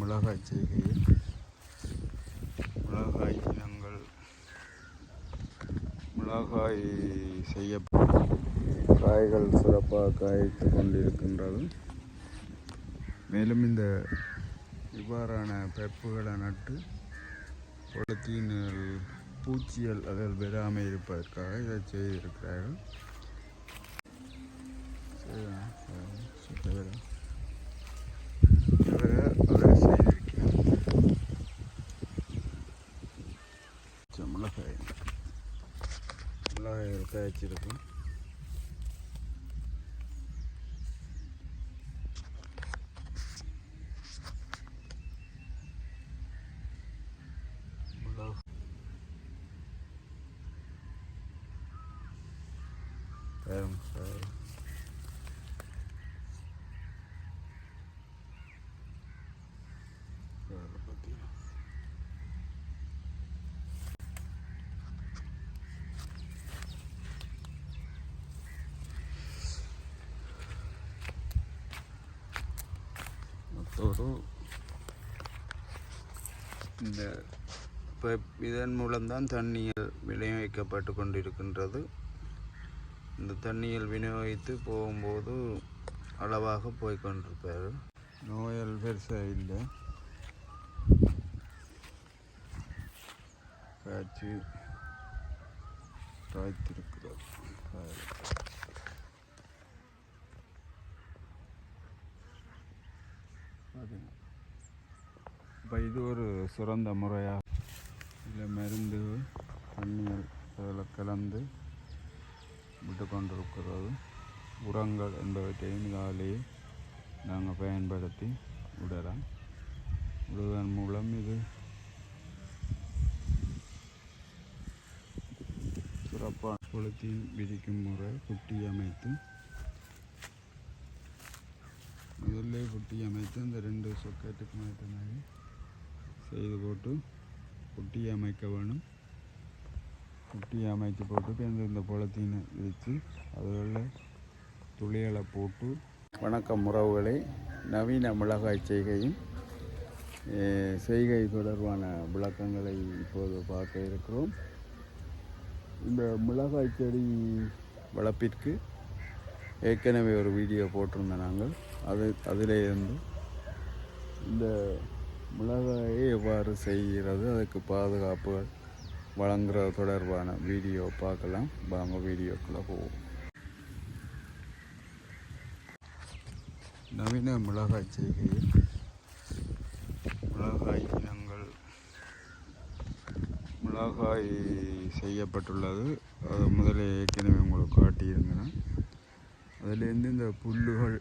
மிளகாய் செய்கையில் மிளகாய் இனங்கள் மிளகாய் செய்ய காய்கள் சிறப்பாக காய்த்து கொண்டிருக்கின்றது. மேலும் இந்த இவ்வாறான பெப்புகளை நட்டு பொலித்தீன்கள் பூச்சிகள் அதில் பெறாமல் இருப்பதற்காக இதை செய்திருக்கிறார்கள். சரி, சுத்தகரம். இவரை அதை செய்திருக்கிறார் சரி, மிளகாய் மிளகாய் காய்ச்சிருக்கும் மற்றொரு இந்த இப்போ இதன் மூலம்தான் தண்ணீர் விநியோகிக்கப்பட்டு கொண்டிருக்கின்றது. இந்த தண்ணியில் விநியோகித்து போகும்போது அளவாக போய்கொண்டிருப்பார் நோயல் பெருசாக இல்லை. காய்ச்சி காய்த்திருக்கிறது. காய். இப்போ இது ஒரு சிறந்த முறையாக இதில் மருந்து தண்ணீர் அதில் கலந்து விட்டு கொண்டிருக்கிறது உரங்கள் என்பவற்றையும் இதாலேயே நாங்கள் பயன்படுத்தி விடலாம் விடுவதன் மூலம் இது சிறப்பான கொளுத்தி விதிக்கும் முறை குட்டி அமைத்து முதல்ல குட்டி அமைத்து இந்த ரெண்டு சொக்கெட்டுக்கு மாற்ற மாதிரி செய்து போட்டு குட்டி அமைக்க வேணும். குட்டி அமைத்து போட்டு இந்த இந்த பொலத்தீனை விரித்து அதில் துளிகளை போட்டு வணக்கம் உறவுகளை. நவீன மிளகாய் செய்கையும் செய்கை தொடர்பான விளக்கங்களை இப்போது பார்க்க இருக்கிறோம். இந்த மிளகாய் செடி வளர்ப்பிற்கு ஏற்கனவே ஒரு வீடியோ போட்டிருந்தோம் நாங்கள். அது அதிலே இருந்து இந்த மிளகாயை எவ்வாறு செய்கிறது அதுக்கு பாதுகாப்புகள் வழங்குறது தொடர்பான வீடியோ பார்க்கலாம். வாங்க வீடியோக்குள்ளே போவோம். நவீன மிளகாய் செய்கையில் மிளகாய் இனங்கள் மிளகாய் செய்யப்பட்டுள்ளது. அது முதலே ஏற்கனவே உங்களுக்கு காட்டியிருந்தேன். அதுலேருந்து இந்த புல்லுகள்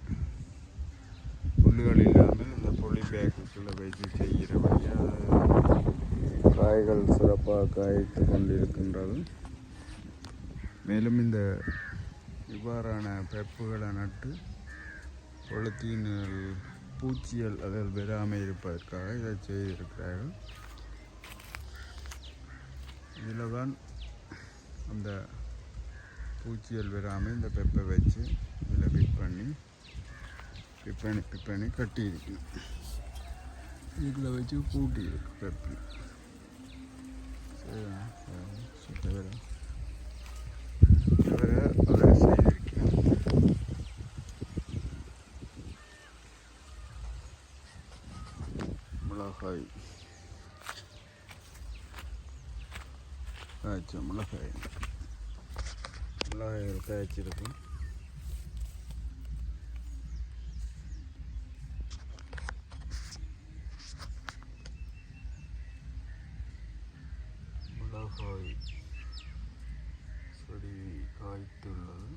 புல்லுகள் இல்லாமல் இந்த புளி பேக்குக்குள்ளே வைத்து செய்கிறபடியாக காய்கள் சிறப்பாக காய்த்து கொண்டிருக்கின்றது மேலும் இந்த இவ்வாறான பெப்புகளை நட்டு பொலித்தீன்கள் பூச்சிகள் அதில் பெறாமல் இருப்பதற்காக இதை செய்திருக்கிறார்கள். இதில் தான் அந்த பூச்சிகள் வராமல் இந்த பெப்பை வச்சு இதில் ஃபிட் பண்ணி பிட் பண்ணி பிட் பண்ணி கட்டியிருக்கு வச்சு பூட்டி இருக்கு பெப்பு சரியா சரி, சுத்தகர இவரை அதை செய்திருக்கிறேன் மிளகாய். காய்ச்ச மிளகாய். மிளகாய் காய்ச்சிருக்கும் மிளகாய் செடி காய்த்துள்ளது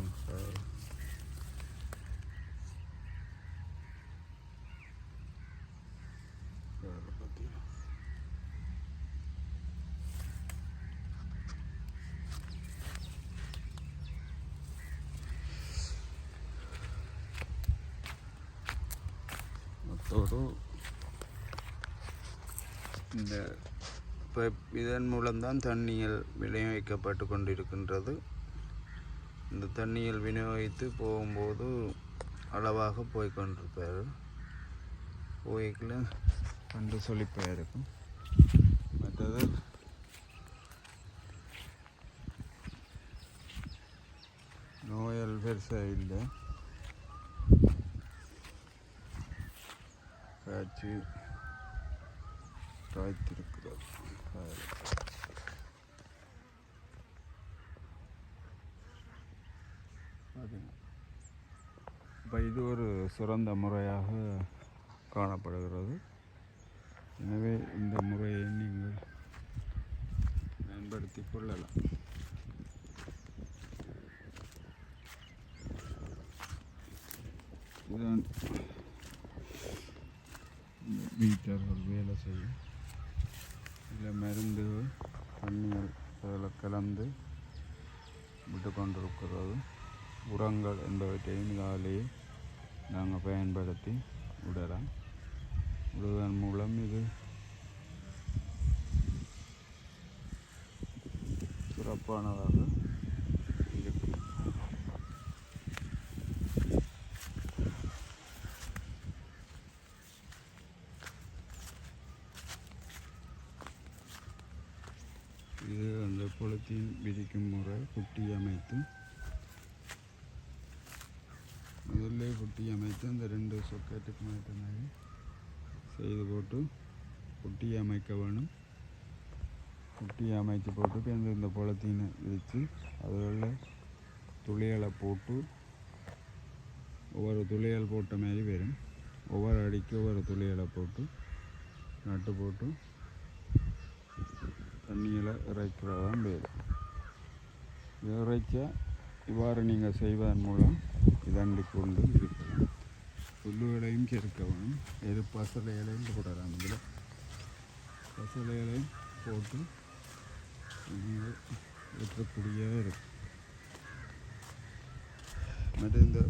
them. So. மற்றொரு இந்த இதன் மூலம்தான் தண்ணியில் விளைவிக்கப்பட்டு கொண்டிருக்கின்றது இந்த தண்ணியில் விநியோகித்து போகும்போது அளவாக போய்கொண்டிருப்பார் போய்க்கில் போய்க்குள்ள கண்டு சொலிப்பாக இருக்கும் மற்றது நோயல் பெருசாக இல்லை. காய்ச்சி காய்த்திருக்கிறது. இப்போ இது ஒரு சிறந்த முறையாக காணப்படுகிறது. எனவே இந்த முறையை நீங்கள் பயன்படுத்தி கொள்ளலாம். இதுதான் மீட்டர்கள் வேலை செய்யும். இதில் மருந்து தண்ணீர் அதில் கலந்து விட்டு கொண்டிருக்கிறது. உரங்கள் என்பவற்றையும் இதாலேயே நாங்கள் பயன்படுத்தி விடலாம். விடுவதன் மூலம் இது சிறப்பானதாக இருக்கும். இது அந்த குளத்தில் விதிக்கும் முறை குட்டி அமைத்து முதல்ல குட்டி அமைத்து அந்த ரெண்டு சொக்கெட்டுக்கு மாற்ற மாதிரி செய்து போட்டு குட்டி அமைக்க வேணும். குட்டி அமைத்து போட்டு இந்த இந்த பொலத்தீனை விரித்து அதில் துளிகளை போட்டு ஒவ்வொரு துளிகள் போட்ட மாதிரி வரும் ஒவ்வொரு அடிக்கு ஒவ்வொரு துளிகளை போட்டு நட்டு போட்டு தண்ணியில் இறைக்கிறதான் வேறு இது இறைச்சா இவ்வாறு நீங்கள் செய்வதன் மூலம் இதண்டிக் கொண்டு இருக்கும் புல்லுகளையும் சேர்க்க வேணும் எது பசலைகளையும் போடலாம் இதில் போட்டு நீங்கள் வெட்டக்கூடிய இருக்கும் மற்ற இந்த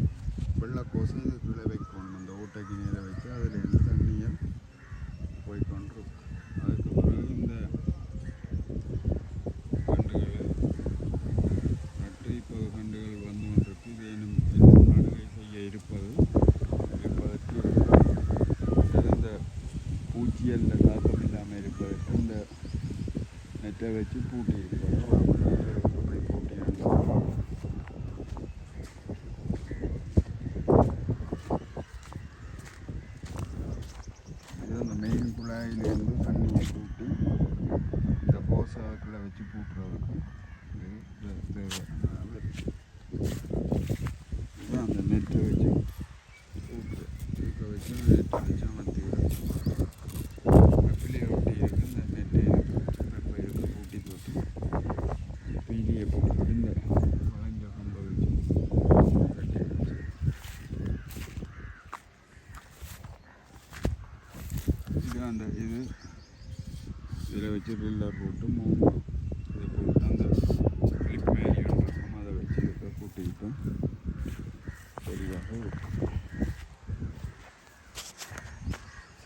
வெள்ளைக்கோசை இதுக்குள்ளே வைக்கணும் அந்த ஓட்டைக்கு நேர வச்சு அதில் இருந்து தண்ணியை போய்கொண்டிருக்கும் அதுக்கு பிறகு இந்த கண்டுகளை நட்டு இப்போ கண்டுகள் வந்து கொண்டிருக்கு இது இன்னும் இன்னும் நடுகை செய்ய இருப்பது இருப்பதற்கு அடுத்தது இந்த பூச்சியல்ல தாக்கம் இல்லாமல் இருப்பதற்கு இந்த நெட்டை வச்சு பூட்டி இருப்பது அப்படி பூட்டி இது அந்த மெயின் குழாயிலேருந்து தண்ணியை பூட்டி இந்த போசாக்குள்ளே வச்சு பூட்டுறதுக்கு தேவை வே- தேவையான இருக்கு. இதுதான் அந்த நெட்டை வச்சு பூட்டு இருக்க வச்சு நெட்டை வச்சு அமர்த்தி வெப்பிலையை ஒட்டி இருக்கு இந்த நெட்டை இருக்கு வெப்பை இருக்கு பூட்டி தொட்டு பீலியை போட்டு இந்த வளைஞ்ச கம்பை வச்சு கட்டி வச்சு இது அந்த இது இதில் வச்சு ரில்லர் போட்டு மூணு இதை போட்டு அந்த கிளிப் மேலே இருக்கும் அதை வச்சு இதை கூட்டிக்கிட்டோம் தெளிவாக இருக்கும்